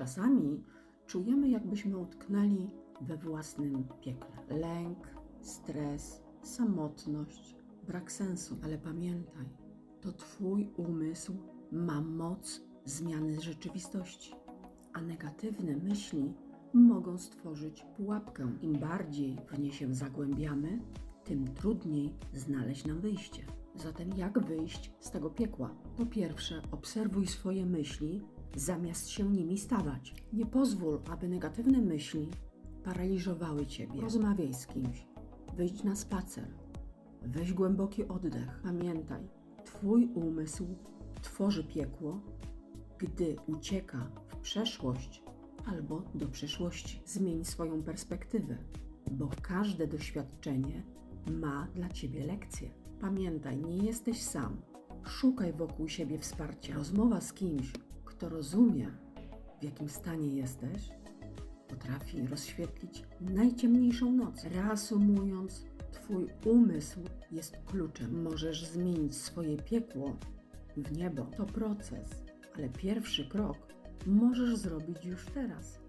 Czasami czujemy, jakbyśmy utknęli we własnym piekle. Lęk, stres, samotność, brak sensu. Ale pamiętaj, to Twój umysł ma moc zmiany rzeczywistości, a negatywne myśli mogą stworzyć pułapkę. Im bardziej w nie się zagłębiamy, tym trudniej znaleźć nam wyjście. Zatem jak wyjść z tego piekła? Po pierwsze, obserwuj swoje myśli, zamiast się nimi stawać. Nie pozwól, aby negatywne myśli paraliżowały ciebie. Rozmawiaj z kimś, wyjdź na spacer, weź głęboki oddech. Pamiętaj, twój umysł tworzy piekło, gdy ucieka w przeszłość albo do przyszłości. Zmień swoją perspektywę, bo każde doświadczenie ma dla ciebie lekcję. Pamiętaj, nie jesteś sam. Szukaj wokół siebie wsparcia. Rozmowa z kimś, kto rozumie, w jakim stanie jesteś, potrafi rozświetlić najciemniejszą noc. Reasumując, Twój umysł jest kluczem. Możesz zmienić swoje piekło w niebo. To proces, ale pierwszy krok możesz zrobić już teraz.